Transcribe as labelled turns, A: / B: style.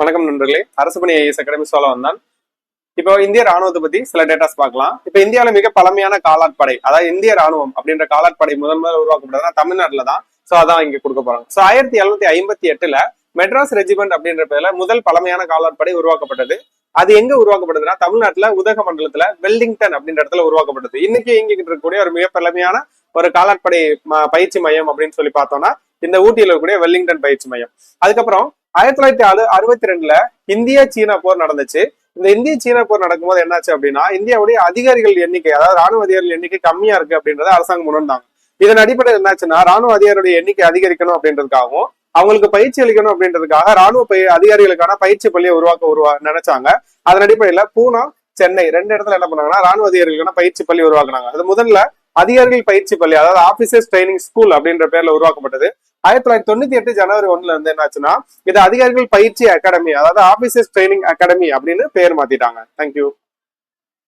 A: வணக்கம் நண்பர்களே. அரசு பணி ஐஎஸ் அகாடமி சொல்ல வந்தான் இப்போ இந்திய ராணுவத்தை பத்தி சில டேட்டாஸ் பார்க்கலாம். இப்போ இந்தியாவில் மிக பழமையான காலாட்படை அதாவது இந்திய ராணுவம் அப்படின்ற காலாட்படை முதன் முதல்ல உருவாக்கப்பட்டதுன்னா தமிழ்நாட்டுல தான். சோ அதான் இங்க கொடுக்க போறாங்க. சோ ஆயிரத்தி எழுநூத்தி ஐம்பத்தி எட்டுல மெட்ராஸ் ரெஜிமெண்ட் அப்படின்ற பேர்ல முதல் பழமையான காலாட்படை உருவாக்கப்பட்டது. அது எங்க உருவாக்கப்படுதுன்னா தமிழ்நாட்டுல உதக மண்டலத்துல வெல்லிங்டன் அப்படின்ற இடத்துல உருவாக்கப்பட்டது. இன்னைக்கு இயங்கிட்டு இருக்கக்கூடிய ஒரு மிக பழமையான ஒரு காலாட்படை பயிற்சி மையம் அப்படின்னு சொல்லி பார்த்தோம்னா இந்த ஊட்டியில இருக்கக்கூடிய வெல்லிங்டன் பயிற்சி மையம். அதுக்கப்புறம் ஆயிரத்தி தொள்ளாயிரத்தி அறு அறுபத்தி ரெண்டுல இந்தியா சீனா போர் நடந்துச்சு. இந்த இந்திய சீனா போர் நடக்கும்போது என்னாச்சு அப்படின்னா இந்தியாவுடைய அதிகாரிகள் எண்ணிக்கை அதாவது ராணுவ அதிகாரிகள் எண்ணிக்கை கம்மியா இருக்கு அப்படின்றத அரசாங்கம் உணர்ந்தாங்க. இதன் அடிப்படையில் என்னாச்சுன்னா ராணுவ அதிகாரியுடைய எண்ணிக்கை அதிகரிக்கணும் அப்படின்றதுக்காகவும் அவங்களுக்கு பயிற்சி அளிக்கணும் அப்படின்றதுக்காக ராணுவ பய அதிகாரிகளுக்கான பயிற்சி பள்ளியை உருவாக்க உருவா நினைச்சாங்க. அதன் அடிப்படையில பூனா சென்னை ரெண்டு இடத்துல என்ன பண்ணாங்கன்னா ராணுவ அதிகாரிகளுக்கான பயிற்சி பள்ளி உருவாக்குனாங்க. அது முதல்ல அதிகாரிகள் பயிற்சி பள்ளி அதாவது ஆபீசர்ஸ் ட்ரைனிங் ஸ்கூல் அப்படின்ற பேர்ல உருவாக்கப்பட்டது. ஆயிரத்தி தொள்ளாயிரத்தி தொண்ணூத்தி எட்டு ஜனவரி ஒண்ணுல இருந்து என்னாச்சுன்னா இது அதிகாரிகள் பயிற்சி அகாடமி அதாவது ஆபீசர்ஸ் ட்ரைனிங் அகாடமி அப்படின்னு பேர் மாத்திட்டாங்க. தேங்க்யூ